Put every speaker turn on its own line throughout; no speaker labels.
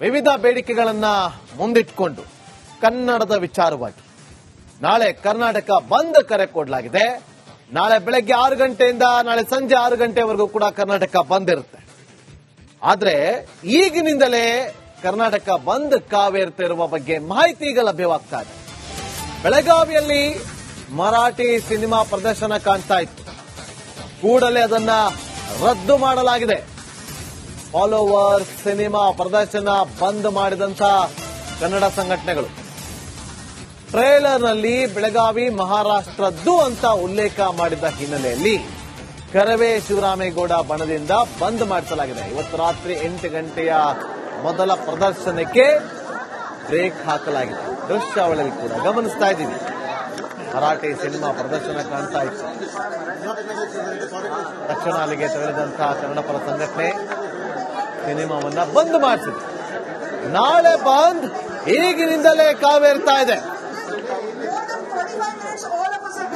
ವಿವಿಧ ಬೇಡಿಕೆಗಳನ್ನ ಮುಂದಿಟ್ಕೊಂಡು ಕನ್ನಡದ ವಿಚಾರವಾಗಿ ನಾಳೆ ಕರ್ನಾಟಕ ಬಂದ್ ಕರೆ ಕೊಡಲಾಗಿದೆ. ನಾಳೆ ಬೆಳಗ್ಗೆ ಆರು ಗಂಟೆಯಿಂದ ನಾಳೆ ಸಂಜೆ ಆರು ಗಂಟೆವರೆಗೂ ಕೂಡ ಕರ್ನಾಟಕ ಬಂದ್ ಇರುತ್ತೆ. ಆದ್ರೆ ಈಗಿನಿಂದಲೇ ಕರ್ನಾಟಕ ಬಂದ್ ಕಾವೇರ್ತಿರುವ ಬಗ್ಗೆ ಮಾಹಿತಿ ಈಗ ಲಭ್ಯವಾಗ್ತಾ ಇದೆ. ಬೆಳಗಾವಿಯಲ್ಲಿ ಮರಾಠಿ ಸಿನಿಮಾ ಪ್ರದರ್ಶನ ಕಾಣ್ತಾ ಇತ್ತು. ಕೂಡಲೇ ಅದನ್ನ ರದ್ದು ಮಾಡಲಾಗಿದೆ. ಫಾಲೋವರ್ ಸಿನಿಮಾ ಪ್ರದರ್ಶನ ಬಂದ್ ಮಾಡಿದಂತ ಕನ್ನಡ ಸಂಘಟನೆಗಳು. ಟ್ರೇಲರ್ನಲ್ಲಿ ಬೆಳಗಾವಿ ಮಹಾರಾಷ್ಟ್ರದ್ದು ಅಂತ ಉಲ್ಲೇಖ ಮಾಡಿದ ಹಿನ್ನೆಲೆಯಲ್ಲಿ ಕರವೇ ಶಿವರಾಮೇಗೌಡ ಬಣದಿಂದ ಬಂದ್ ಮಾಡಿಸಲಾಗಿದೆ. ಇವತ್ತು ರಾತ್ರಿ ಎಂಟು ಗಂಟೆಯ ಮೊದಲ ಪ್ರದರ್ಶನಕ್ಕೆ ಬ್ರೇಕ್ ಹಾಕಲಾಗಿದೆ. ದೃಶ್ಯಾವಳಿಯಲ್ಲಿ ಕೂಡ ಗಮನಿಸ್ತಾ ಇದ್ದೀವಿ. ಮರಾಠಿ ಸಿನಿಮಾ ಪ್ರದರ್ಶನ ಕಾಣ್ತಾ ಇತ್ತು. ತಕ್ಷಣ ಅಲ್ಲಿಗೆ ತೆರಳಿದಂತಹ ಕನ್ನಡ ಪರ ಸಂಘಟನೆ ಸಿನಿಮಾವನ್ನ ಬಂದ್ ಮಾಡಿಸಿದೆ. ನಾಳೆ ಬಂದ್ ಈಗಿನಿಂದಲೇ ಕಾವೇರ್ತಾ ಇದೆ.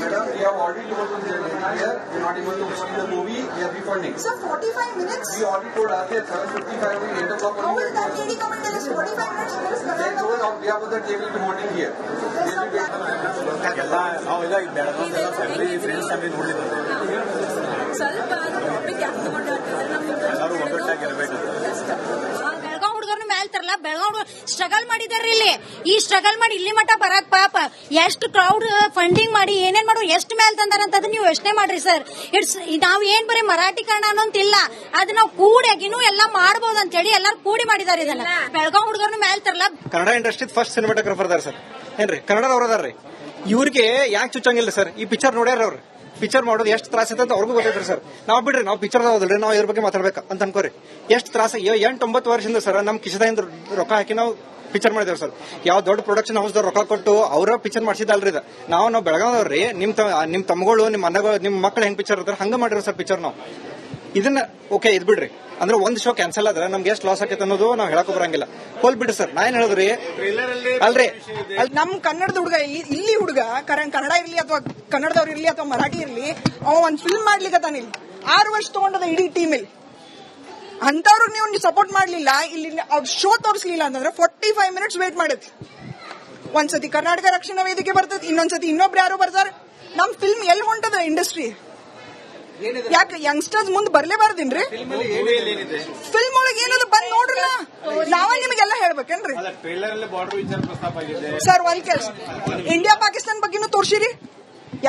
Madam, we have already told to the here, we're not able to see the movie, we are refunding.
Sir, 45 minutes?
We already told earlier, 7:55 will end o'clock
How
only.
will that lady come and tell us 45 minutes? There is
They
Karnataka.
told on behalf of that they will be holding here.
There's no plan.
ಎಲ್ಲ ನಾವೆಲ್ಲ Belagavi family friends family ನೋಡಿದ್ರು
ಸ್ವಲ್ಪ topic ಯಾಕೆ ತಗೊಂಡಿರ್ತಾರೆ
ಎಲ್ಲರೂ ಒಗ್ಗಟ್ಟಾಗಿರ್ಬೇಕು
ತರಲ್ಲ Belgaum struggle ಮಾಡಿದಾರ ಇಲ್ಲಿ. ಈ ಸ್ಟ್ರಗಲ್ ಮಾಡಿ ಇಲ್ಲಿ ಮಟ್ಟ ಬರಾಕ್ ಪಾಪ. ಎಷ್ಟು ಕ್ರೌಡ್ ಫಂಡಿಂಗ್ ಮಾಡಿ ಏನೇನ್ ಮಾಡೋ ಎಷ್ಟು ಮೇಲ್ ತಂದಾರ ಅಂತ ನೀವು ಯೋಚನೆ ಮಾಡ್ರಿ ಸರ್ ಇಟ್ಸ್ ನಾವ್ ಏನ್ ಬರೀ ಮರಾಠಿ ಕನ್ನಡ ಅನ್ನೋಂತಿಲ್ಲ. ಅದ್ ನಾವು ಕೂಡಾಗಿನೂ ಎಲ್ಲ ಮಾಡಬಹುದು ಅಂತ ಹೇಳಿ ಎಲ್ಲಾರು ಕೂಡಿ ಮಾಡಿದಾರೆ ಇದನ್ನ. ಬೆಳಗಾವ್ ಹುಡುಗರ್ನು ಮ್ಯಾಲ್ ತರಲ್ಲ
ಕನ್ನಡ ಇಂಡಸ್ಟ್ರಿ ಫಸ್ಟ್ ಸಿನಿಮಾಟೋಗ್ರಫರ್ ಅದಾರ ಸರ್ ಏನ್ರಿ? ಕನ್ನಡದವ್ರು ಅದಾರ್ರಿ. ಇವ್ರಿಗೆ ಯಾಕೆ ಚುಚ್ಚಂಗಿಲ್ಲ ಸರ್ ಈ ಪಿಕ್ಚರ್ ನೋಡ್ಯಾರ ಅವ್ರು. ಪಿಕ್ಚರ್ ಮಾಡೋದು ಎಷ್ಟು ತ್ರಾಸ ಅಂತ ಅವ್ರಿಗೂ ಗೊತ್ತೈತ್ರಿ ಸರ್. ನಾವು ಬಿಡ್ರಿ, ನಾವು ಪಿಕ್ಚರ್ ಹೋದಲ್ರಿ ನಾವು ಇದ್ರ ಬಗ್ಗೆ ಮಾತಾಡ್ಬೇಕು. ಅಂತ ಅನ್ಕೋರಿ. ಎಷ್ಟು ತ್ರಾಸ ಎಂಟು ಒಂಬತ್ತು ವರ್ಷದಿಂದ ಸರ್ ನಮ್ಮ ಕಿಸದಿಂದ ರೊಕ್ಕ ಹಾಕಿ ನಾವು ಪಿಕ್ಚರ್ ಮಾಡಿದೇವ್ ಸರ್. ಯಾವ ದೊಡ್ಡ ಪ್ರೊಡಕ್ಷನ್ ಹೌಸ್ ರೊಕ್ಕ ಕೊಟ್ಟು ಅವರ ಪಿಕ್ಚರ್ ಮಾಡಿಸಿದಲ್ರಿ ಇದು. ನಾವು ನಾವು ಬೆಳಗಾವ್ರಿ ನಿಮ್ ನಿಮ್ ತಮ್ಮಗಳು, ನಿಮ್ ಮನೆಗಳು ನಿಮ್ ಮಕ್ಳು ಹೆಂಗ್ ಪಿಕ್ಚರ್ ಇರ್ತಾರೆ ಹಂಗ ಮಾಡಿರೋ ಸರ್ ಪಿಕ್ಚರ್ ನಾವು. ಇದನ್ನ, ಓಕೆ, ಇದ್ ಬಿಡ್ರಿ. ಅಂದ್ರೆ ಒಂದ್ ಶೋ ಕ್ಯಾನ್ಸಲ್ ಆದ್ರೆ ನಮ್ಗೆ ಎಷ್ಟು ಲಾಸ್ ಆಕೈತೆ ಅನ್ನೋದು ನಾವ್ ಹೇಳಕ್ ಬರಂಗಿಲ್ಲ ಹೋಲ್ ಬಿಡ್ರಿ ಸರ್ ನಾ ಏನ್ ಹೇಳಿದ್ರಿ ಅಲ್ರಿ ಅಲ್
ನಮ್ ಕನ್ನಡದ ಹುಡುಗ ಇಲ್ಲಿ ಹುಡುಗ ಕರ- ಕನ್ನಡ ಇರ್ಲಿ ಅಥವಾ ಕನ್ನಡದವ್ರು ಇರ್ಲಿ ಅಥವಾ ಮರಾಠಿ ಇರ್ಲಿ ಅವ ಒಂದ್ ಫಿಲ್ಮ್ ಮಾಡ್ಲಿಕ್ಕೆ ಇಲ್ಲಿ. ಆರು ವರ್ಷ ತಗೊಂಡದ ಇಡೀ ಟೀಮ್ ಇಲ್ಲಿ. ಅಂತವ್ರಿಗೆ ನೀವು ಸಪೋರ್ಟ್ ಮಾಡ್ಲಿಲ್ಲ ಇಲ್ಲಿ ಅವ್ರ ಶೋ ತೋರಿಸ್ಲಿಲ್ಲ ಅಂತಂದ್ರೆ ಫೋರ್ಟಿ ಫೈವ್ ಮಿನಿಟ್ಸ್ ವೇಟ್ ಮಾಡಿದ್ವಿ ಒಂದ್ಸತಿ ಕರ್ನಾಟಕ ರಕ್ಷಣಾ ವೇದಿಕೆ ಬರ್ತದೆ ಇನ್ನೊಂದ್ಸತಿ ಇನ್ನೊಬ್ರು ಯಾರು ಬರ್ತಾರೆ. ನಮ್ ಫಿಲ್ಮ್ ಎಲ್ಲಿ ಹೊಂಟದ ಇಂಡಸ್ಟ್ರಿ ಯಾಕೆ ಯಂಗ್ಸ್ಟರ್ಸ್ ಮುಂದ್ ಬರ್ಲೇಬಾರ್ದೇನ್ರಿ? ಫಿಲ್ಮ್ ಒಳಗೆ ಏನದು ಬಂದ್ ನೋಡ್ರಿ ನಾವ ನಿಮಗೆಲ್ಲ ಹೇಳ್ಬೇಕೇನ್ರಿ? ಸರ್ ಒಂದ್ ಕೆಲ್ಸ ಇಂಡಿಯಾ ಪಾಕಿಸ್ತಾನ ಬಗ್ಗೆನೂ ತೋರ್ಸಿರಿ?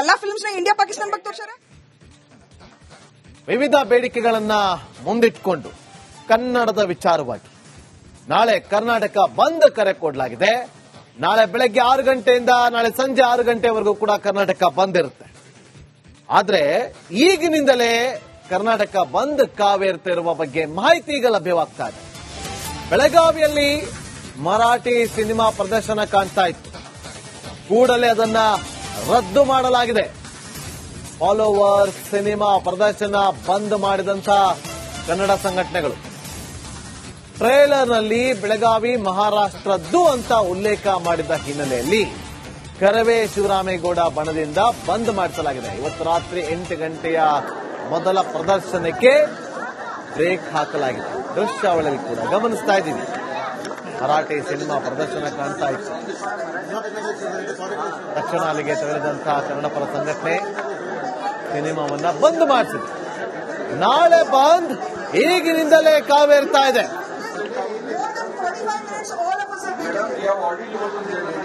ಎಲ್ಲಾ ಫಿಲ್ಮ್ಸ್ನ ಇಂಡಿಯಾ ಪಾಕಿಸ್ತಾನ ಬಗ್ಗೆ ತೋರ್ಸಾರ
ವಿವಿಧ ಬೇಡಿಕೆಗಳನ್ನ ಮುಂದಿಟ್ಕೊಂಡು ಕನ್ನಡದ ವಿಚಾರವಾಗಿ. ನಾಳೆ ಕರ್ನಾಟಕ ಬಂದ್ ಕರೆ ಕೊಡಲಾಗಿದೆ. ನಾಳೆ ಬೆಳಗ್ಗೆ ಆರು ಗಂಟೆಯಿಂದ ನಾಳೆ ಸಂಜೆ ಆರು ಗಂಟೆವರೆಗೂ ಕೂಡ ಕರ್ನಾಟಕ ಬಂದ್ ಇರುತ್ತೆ ಆದ್ರೆ ಈಗಿನಿಂದಲೇ ಕರ್ನಾಟಕ ಬಂದ್ ಕಾವೇರ್ತಿರುವ ಬಗ್ಗೆ ಮಾಹಿತಿ ಈಗ ಲಭ್ಯವಾಗ್ತಾ ಇದೆ. ಬೆಳಗಾವಿಯಲ್ಲಿ ಮರಾಠಿ ಸಿನಿಮಾ ಪ್ರದರ್ಶನ ಕಾಣ್ತಾ ಇತ್ತು. ಕೂಡಲೇ ಅದನ್ನ ರದ್ದು ಮಾಡಲಾಗಿದೆ. ಫಾಲೋವರ್ ಸಿನಿಮಾ ಪ್ರದರ್ಶನ ಬಂದ್ ಮಾಡಿದಂತ ಕನ್ನಡ ಸಂಘಟನೆಗಳು. ಟ್ರೇಲರ್ನಲ್ಲಿ ಬೆಳಗಾವಿ ಮಹಾರಾಷ್ಟ್ರದ್ದು ಅಂತ ಉಲ್ಲೇಖ ಮಾಡಿದ ಹಿನ್ನೆಲೆಯಲ್ಲಿ ಕರವೇ ಶಿವರಾಮೇಗೌಡ ಬಣದಿಂದ ಬಂದ್ ಮಾಡಿಸಲಾಗಿದೆ. ಇವತ್ತು ರಾತ್ರಿ ಎಂಟು ಗಂಟೆಯ ಮೊದಲ ಪ್ರದರ್ಶನಕ್ಕೆ ಬ್ರೇಕ್ ಹಾಕಲಾಗಿದೆ. ದೃಶ್ಯಾವಳಿಯಲ್ಲಿ ಕೂಡ ಗಮನಿಸ್ತಾ ಇದ್ದೀವಿ. ಮರಾಠಿ ಸಿನಿಮಾ ಪ್ರದರ್ಶನ ಕಾಣ್ತಾ ಇತ್ತು. ತಕ್ಷಣ ಅಲ್ಲಿಗೆ ತೆರಳಿದಂತಹ ಕನ್ನಡಪರ ಸಂಘಟನೆ ಸಿನಿಮಾವನ್ನ ಬಂದ್ ಮಾಡಿಸಿದೆ. ನಾಳೆ ಬಂದ್ ಈಗಿನಿಂದಲೇ ಕಾವೇರ್ತಾ ಇದೆ.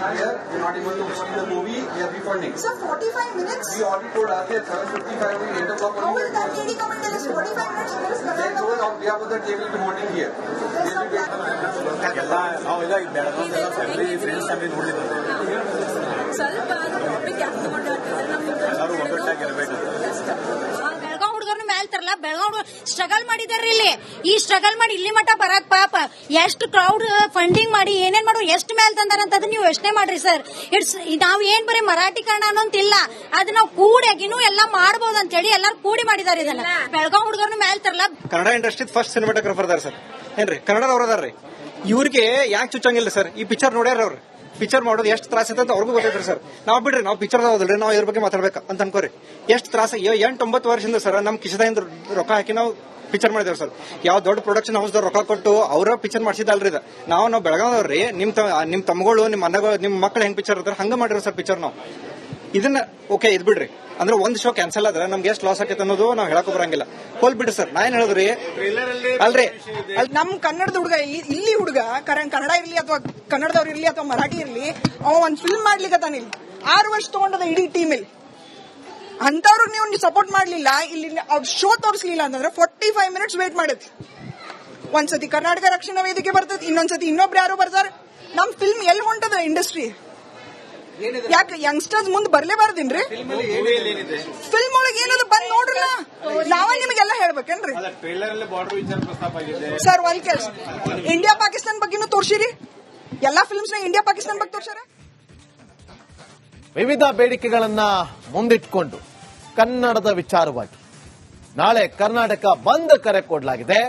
More than 45 minutes, all of us have been.
Madam, we have already told to the here, we're not able to see the movie, we are refunding.
Sir, 45 minutes?
We already told earlier, 7:55 will end o'clock
How will
only.
that lady come and tell us 45 minutes? There is
They
Karnataka.
told on behalf of that they will be holding here.
There's no plan.
ಎಲ್ಲ ನಾವೆಲ್ಲ Belagavi family friends family ನೋಡಿದ್ರು
ಸ್ವಲ್ಪ topic ಯಾಕೆ ತಗೊಂಡಿರ್ತಾರೆ Belgaum struggle ಮಾಡಿದಾರ್ರಿ ಇಲ್ಲಿ. ಈ struggle ಮಾಡಿ ಇಲ್ಲಿ ಮಟ್ಟ ಬರಾಕ್ ಪಾಪ. ಎಷ್ಟು ಕ್ರೌಡ್ ಫಂಡಿಂಗ್ ಮಾಡಿ ಏನೇನ್ ಮಾಡೋ ಎಷ್ಟು ಮೇಲ್ ತಂದಾರ ಅಂತ ನೀವು ಯೋಚನೆ ಮಾಡ್ರಿ ಸರ್ ಇಟ್ಸ್ ನಾವ್ ಏನ್ ಬರೀ ಮರಾಠಿ ಕನ್ನಡ ಅನ್ನೋಂತಿಲ್ಲ. ಅದ್ ನಾವು ಕೂಡಿಯಾಗಿನೂ ಎಲ್ಲ ಮಾಡಬಹುದು ಅಂತ ಹೇಳಿ ಎಲ್ಲಾರು ಕೂಡಿ ಮಾಡಿದಾರೆ ಇದನ್ನ. ಬೆಳಗಾವ್ ಹುಡುಗರ್ನು ಮ್ಯಾಲ್ ತರಲ್ಲ
ಕನ್ನಡ ಇಂಡಸ್ಟ್ರಿ ಫಸ್ಟ್ ಸಿನಿಮಾಟೋಗ್ರಫರ್ ಅದಾರ ಸರ್ ಏನ್ರಿ? ಕನ್ನಡದವ್ರು ಅದಾರ್ರಿ. ಇವ್ರಿಗೆ ಯಾಕೆ ಚುಚ್ಚಂಗಿಲ್ಲ ಸರ್ ಈ ಪಿಕ್ಚರ್ ನೋಡ್ಯಾರ ಅವ್ರು. ಪಿಕ್ಚರ್ ಮಾಡೋದು ಎಷ್ಟು ತ್ರಾಸ ಅಂತ ಅವ್ರಿಗೂ ಗೊತ್ತೈತ್ರಿ ಸರ್. ನಾವು ಬಿಡ್ರಿ, ನಾವು ಪಿಕ್ಚರ್ ಹೋದಲ್ರಿ ನಾವು ಇದ್ರ ಬಗ್ಗೆ ಮಾತಾಡ್ಬೇಕು ಅಂತ ಅನ್ಕೋರಿ. ಎಷ್ಟು ತ್ರಾಸ ಎಂಟು ಒಂಬತ್ತು ವರ್ಷದಿಂದ ಸರ್ ನಮ್ಮ ಕಿಶದಿಂದ ರೊಕ್ಕ ಹಾಕಿ ನಾವು ಪಿಕ್ಚರ್ ಮಾಡಿದೇವ್ರಿ ಸರ್. ಯಾವ ದೊಡ್ಡ ಪ್ರೊಡಕ್ಷನ್ ಹೌಸ್ ರೊಕ್ಕ ಕೊಟ್ಟು ಅವರ ಪಿಕ್ಚರ್ ಇದು. ನಾವು ನಾವು ಬೆಳಗಾವ್ರಿ ನಿಮ್ ನಿಮ್ ತಮ್ಮಗಳು ನಿಮ್ಮ ಅಣ್ಣಗಳು ನಿಮ್ಮ ಮಕ್ಕಳು ಹೆಂಗ್ ಪಿಕ್ಚರ್ ಇರ್ತಾರೆ ಹಂಗ ಮಾಡಿರೋ ಸರ್ ಪಿಕ್ಚರ್ ನಾವು. ಇದನ್ನ ಓಕೆ ಇದ್ ಬಿಡ್ರಿ. ಅಂದ್ರೆ ಒಂದ್ ಶೋ ಕ್ಯಾನ್ಸಲ್ ಆದ್ರೆ ನಮ್ಗೆ ಎಷ್ಟು ಲಾಸ್ ಆಕೈತೆ ಅನ್ನೋದು ನಾವು ಹೇಳಕ್ ಬರಂಗಿಲ್ಲ. ಹೋಲ್ ಬಿಡ್ರಿ ಸರ್ ನಾ ಏನ್ ಹೇಳಿದ್ರಿ? ಅಲ್ರಿ. ಅಲ್ಲಿ
ನಮ್ ಕನ್ನಡದ ಹುಡುಗ ಇಲ್ಲಿ ಹುಡುಗ ಕನ್ನಡ ಇರ್ಲಿ ಅಥವಾ ಕನ್ನಡದವ್ರು ಇರ್ಲಿ ಅಥವಾ ಮರಾಠಿ ಇರ್ಲಿ ಅವ ಒಂದ್ ಫಿಲ್ಮ್ ಮಾಡ್ಲಿಕ್ಕೆ ಇಲ್ಲಿ. ಆರು ವರ್ಷ ತಗೊಂಡದ ಇಡೀ ಟೀಮ್ ಇಲ್ಲಿ. ಅಂತವ್ರಿಗೆ ನೀವು ಸಪೋರ್ಟ್ ಮಾಡ್ಲಿಲ್ಲ ಇಲ್ಲಿ ಅವ್ರ ಶೋ ತೋರಿಸ್ಲಿಲ್ಲ ಅಂತಂದ್ರೆ ಫೋರ್ಟಿ ಫೈವ್ ಮಿನಿಟ್ಸ್ ವೇಟ್ ಮಾಡಿದ್ವಿ ಒಂದ್ಸತಿ ಕರ್ನಾಟಕ ರಕ್ಷಣಾ ವೇದಿಕೆ ಬರ್ತದೆ ಇನ್ನೊಂದ್ಸತಿ ಇನ್ನೊಬ್ರು ಯಾರು ಬರ್ತಾರೆ. ನಮ್ ಫಿಲ್ಮ್ ಎಲ್ಲಿ ಹೊಂಟದ ಇಂಡಸ್ಟ್ರಿ ಯಾಕೆ ಯಂಗ್ಸ್ಟರ್ಸ್ ಮುಂದೆ ಬರ್ಲೇಬಾರ್ದೇನ್ರಿ? ಫಿಲ್ಮ್ ಒಳಗೆ ಏನದು ಬಂದ್ ನೋಡ್ರಲ್ಲ? ನಾವ ನಿಮಗೆಲ್ಲ ಹೇಳ್ಬೇಕೇನ್ರಿ? ಸರ್ ಒಂದ್ ಕೆಲ್ಸ ಇಂಡಿಯಾ ಪಾಕಿಸ್ತಾನ ಬಗ್ಗೆನೂ ತೋರ್ಸಿರಿ? ಎಲ್ಲಾ ಫಿಲ್ಮ್ಸ್ನ ಇಂಡಿಯಾ ಪಾಕಿಸ್ತಾನ ಬಗ್ಗೆ ತೋರ್ಸಾರ
ವಿವಿಧ ಬೇಡಿಕೆಗಳನ್ನ ಮುಂದಿಟ್ಕೊಂಡು ಕನ್ನಡದ ವಿಚಾರವಾಗಿ ನಾಳೆ ಕರ್ನಾಟಕ ಬಂದ್ ಕರೆ ಕೊಡಲಾಗಿದೆ.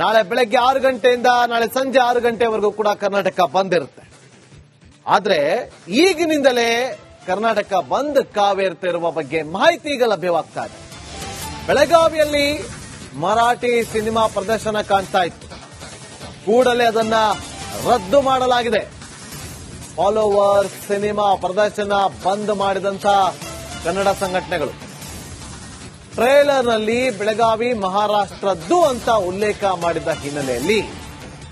ನಾಳೆ ಬೆಳಗ್ಗೆ ಆರು ಗಂಟೆಯಿಂದ ನಾಳೆ ಸಂಜೆ ಆರು ಗಂಟೆವರೆಗೂ ಕೂಡ ಕರ್ನಾಟಕ ಬಂದ್ ಇರುತ್ತೆ ಆದ್ರೆ ಈಗಿನಿಂದಲೇ ಕರ್ನಾಟಕ ಬಂದ್ ಕಾವೇರ್ತಿರುವ ಬಗ್ಗೆ ಮಾಹಿತಿ ಈಗ ಲಭ್ಯವಾಗ್ತಾ ಇದೆ. ಬೆಳಗಾವಿಯಲ್ಲಿ ಮರಾಠಿ ಸಿನಿಮಾ ಪ್ರದರ್ಶನ ಕಾಣ್ತಾ ಇತ್ತು. ಕೂಡಲೇ ಅದನ್ನ ರದ್ದು ಮಾಡಲಾಗಿದೆ. ಫಾಲೋವರ್ ಸಿನಿಮಾ ಪ್ರದರ್ಶನ ಬಂದ್ ಮಾಡಿದಂತ ಕನ್ನಡ ಸಂಘಟನೆಗಳು. ಟ್ರೇಲರ್ನಲ್ಲಿ ಬೆಳಗಾವಿ ಮಹಾರಾಷ್ಟ್ರದ್ದು ಅಂತ ಉಲ್ಲೇಖ ಮಾಡಿದ ಹಿನ್ನೆಲೆಯಲ್ಲಿ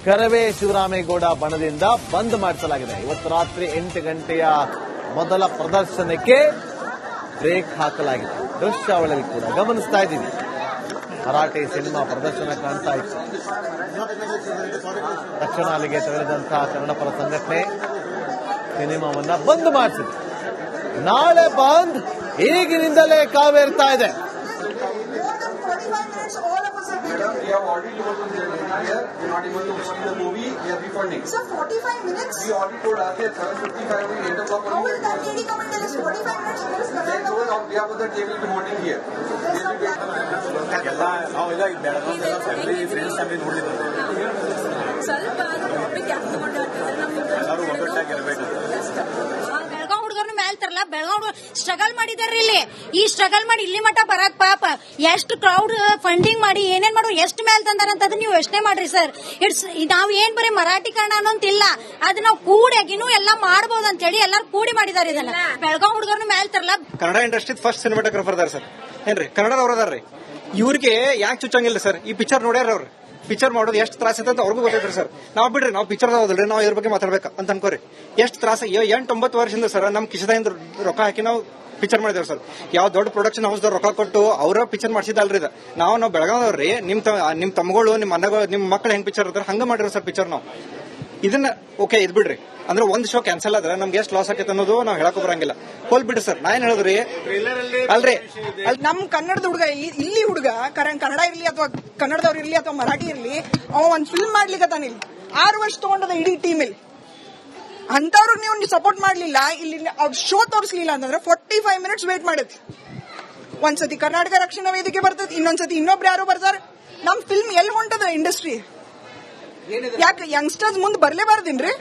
ಕರವೇ ಶಿವರಾಮೇಗೌಡ ಬಣದಿಂದ ಬಂದ್ ಮಾಡಿಸಲಾಗಿದೆ. ಇವತ್ತು ರಾತ್ರಿ ಎಂಟು ಗಂಟೆಯ ಮೊದಲ ಪ್ರದರ್ಶನಕ್ಕೆ ಬ್ರೇಕ್ ಹಾಕಲಾಗಿದೆ. ದೃಶ್ಯಾವಳಿಯಲ್ಲಿ ಕೂಡ ಗಮನಿಸ್ತಾ ಇದ್ದೀವಿ. ಮರಾಠಿ ಸಿನಿಮಾ ಪ್ರದರ್ಶನ ಕಾಣ್ತಾ ಇತ್ತು. ತಕ್ಷಣ ಅಲ್ಲಿಗೆ ತೆರಳಿದಂತಹ ಕನ್ನಡಪರ ಸಂಘಟನೆ ಸಿನಿಮಾವನ್ನ ಬಂದ್ ಮಾಡಿಸಿದೆ. ನಾಳೆ ಬಂದ್ ಈಗಿನಿಂದಲೇ ಕಾವೇರ್ತಾ ಇದೆ.
Madam, we have already told them that here, we're not able to see the movie, we are refunding.
Sir, 45 minutes?
We already told earlier, 7:55, we 8 o'clock.
How
only
will that lady come and tell us 45 minutes? There is
They
Karnataka.
told on behalf of the they will be holding here.
There's some plan.
ಎಲ್ಲ ನಾವೆಲ್ಲ ಈ ಬೆಳಗಾವಿಗೆಲ್ಲ family friends family ನೋಡಿದ್ರು ಎಲ್ಲರೂ ಒಗ್ಗಟ್ಟಾಗಿರ್ಬೇಕು
ಬೆಳಗಾವ್ ಹುಡುಗರ್ನು ಮ್ಯಾಲ್ ತರಲ್ಲ Belgaum struggle ಮಾಡಿದಾರ್ರಿ ಇಲ್ಲಿ. ಈ ಸ್ಟ್ರಗಲ್ ಮಾಡಿ ಇಲ್ಲಿ ಮಟ್ಟ ಬರಕ್ ಪಾಪ. ಎಷ್ಟು ಕ್ರೌಡ್ ಫಂಡಿಂಗ್ ಮಾಡಿ ಏನೇನ್ ಮಾಡೋ ಎಷ್ಟು ಮೇಲ್ ಅಂತ ನೀವು ಯೋಚನೆ ಮಾಡ್ರಿ ಸರ್. ಇಟ್ಸ್ ನಾವ್ ಏನ್ ಬರೀ ಮರಾಠಿ ಕನ್ನಡ ಅನ್ನೋಂತಿಲ್ಲ. ಅದ್ ನಾವು ಕೂಡಿನೂ ಎಲ್ಲ ಮಾಡಬಹುದು ಅಂತ ಹೇಳಿ ಎಲ್ಲಾರು ಕೂಡಿ ಮಾಡಿದಾರೆ ಇದನ್ನ. ಬೆಳಗಾವ್ ಹುಡುಗರ್ನು ಮ್ಯಾಲ್ ತರಲ್ಲ
ಕನ್ನಡ ಇಂಡಸ್ಟ್ರಿ ಫಸ್ಟ್ ಸಿನಿಮಾಟೋಗ್ರಫರ್ ಅದಾರ ಸರ್. ಏನ್ರಿ? ಕನ್ನಡ ಅದಾರ್ರಿ. ಇವ್ರಿಗೆ ಯಾಕೆ ಚುಚ್ಚಂಗಿಲ್ಲ ಸರ್? ಈ ಪಿಕ್ಚರ್ ನೋಡ್ಯಾರ ಅವ್ರು. ಪಿಕ್ಚರ್ ಮಾಡೋದು ಎಷ್ಟು ತ್ರಾಸ ಅಂತ ಅವ್ರಿಗೂ ಗೊತ್ತೈತ್ರಿ ಸರ್. ನಾವು ಬಿಡ್ರಿ, ನಾವು ಪಿಕ್ಚರ್ ಹೋದ್ರಿ ನಾವು ಇದ್ರ ಬಗ್ಗೆ ಮಾತಾಡ್ಬೇಕು ಅಂತ ಅನ್ಕೋರಿ. ಎಷ್ಟು ತ್ರಾಸ ಎಂಟು ಒಂಬತ್ತು ವರ್ಷದಿಂದ ಸರ್ ನಮ್ಮ ಕಿಶದಿಂದ ರೊಕ್ಕ ಹಾಕಿ ನಾವು ಪಿಕ್ಚರ್ ಮಾಡಿದೇವ್ ಸರ್. ಯಾವ ದೊಡ್ಡ ಪ್ರೊಡಕ್ಷನ್ ಹೌಸ್ ರೊಕ್ಕ ಕೊಟ್ಟು ಅವರ ಪಿಕ್ಚರ್ ಮಾಡಿಸಿದಲ್ರಿ ನಾವು ನಾವು ಬೆಳಗಾವ್ರಿ ನಿಮ್ ನಿಮ್ ತಮ್ಮಗಳು ನಿಮ್ಮ ಮನೆಗಳು ನಿಮ್ಮ ಮಕ್ಳು ಹೆಂಗ್ ಪಿಕ್ಚರ್ ಇರ್ತಾರೆ ಹಂಗ ಮಾಡಿರೋ ಸರ್ ಪಿಕ್ಚರ್ ನಾವು. ಇದನ್ನ ಓಕೆ ಇದ್ ಬಿಡ್ರಿ. ಅಂದ್ರೆ ಒಂದ್ ಶೋ ಕ್ಯಾನ್ಸಲ್ ಆದ್ರೆ ನಮ್ಗೆ ಎಷ್ಟು ಲಾಸ್ ಆಕೈತೆ ಅನ್ನೋದು ನಾವು ಹೇಳಕ್ ಬರಂಗಿಲ್ಲ. ಹೋಲ್ ಬಿಡ್ರಿ ಸರ್ ನಾ ಏನ್ ಹೇಳಿದ್ರಿ? ಅಲ್ರಿ.
ಅಲ್ ನಮ್ ಕನ್ನಡದ ಹುಡುಗ ಇಲ್ಲಿ ಇಲ್ಲಿ ಹುಡುಗ ಕನ್ನಡ ಕನ್ನಡ ಇರ್ಲಿ ಅಥವಾ ಕನ್ನಡದವ್ರು ಇರ್ಲಿ ಅಥವಾ ಮರಾಠಿ ಇರ್ಲಿ ಅವ ಒಂದ್ ಫಿಲ್ಮ್ ಮಾಡ್ಲಿಕ್ಕೆ ಇಲ್ಲಿ. ಆರು ವರ್ಷ ತಗೊಂಡದ ಇಡೀ ಟೀಮ್ ಇಲ್ಲಿ. ಅಂತವ್ರಿಗೆ ನೀವು ಸಪೋರ್ಟ್ ಮಾಡ್ಲಿಲ್ಲ ಇಲ್ಲಿ ಅವ್ರ ಶೋ ತೋರಿಸ್ಲಿಲ್ಲ ಅಂತಂದ್ರೆ ಫೋರ್ಟಿ ಫೈವ್ ಮಿನಿಟ್ಸ್ ವೇಟ್ ಮಾಡಿದ್ವಿ ಒಂದ್ಸತಿ ಕರ್ನಾಟಕ ರಕ್ಷಣಾ ವೇದಿಕೆ ಬರ್ತದೆ ಇನ್ನೊಂದ್ಸತಿ ಇನ್ನೊಬ್ರು ಯಾರು ಬರ್ತಾರೆ? ನಮ್ ಫಿಲ್ಮ್ ಎಲ್ಲಿ ಹೊಂಟದ ಇಂಡಸ್ಟ್ರಿ ಯಾಕೆ ಯಂಗ್ಸ್ಟರ್ಸ್ ಮುಂದ್ ಬರ್ಲೇಬಾರ್ದೇನ್ರಿ?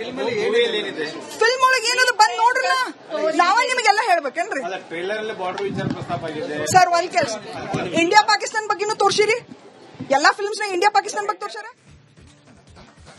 ಫಿಲ್ಮ್ ಒಳಗೆ ಏನದು ಬಂದ್ ನೋಡ್ರಲ್ಲ? ನಾವ ನಿಮಗೆಲ್ಲ ಹೇಳ್ಬೇಕೇನ್ರಿ? ಸರ್ ಒಂದ್ ಕೆಲ್ಸ ಇಂಡಿಯಾ ಪಾಕಿಸ್ತಾನ ಬಗ್ಗೆನೂ ತೋರ್ಸಿರಿ. ಎಲ್ಲಾ ಫಿಲ್ಮ್ಸ್ನ ಇಂಡಿಯಾ ಪಾಕಿಸ್ತಾನ ಬಗ್ಗೆ ತೋರ್ಸಾರ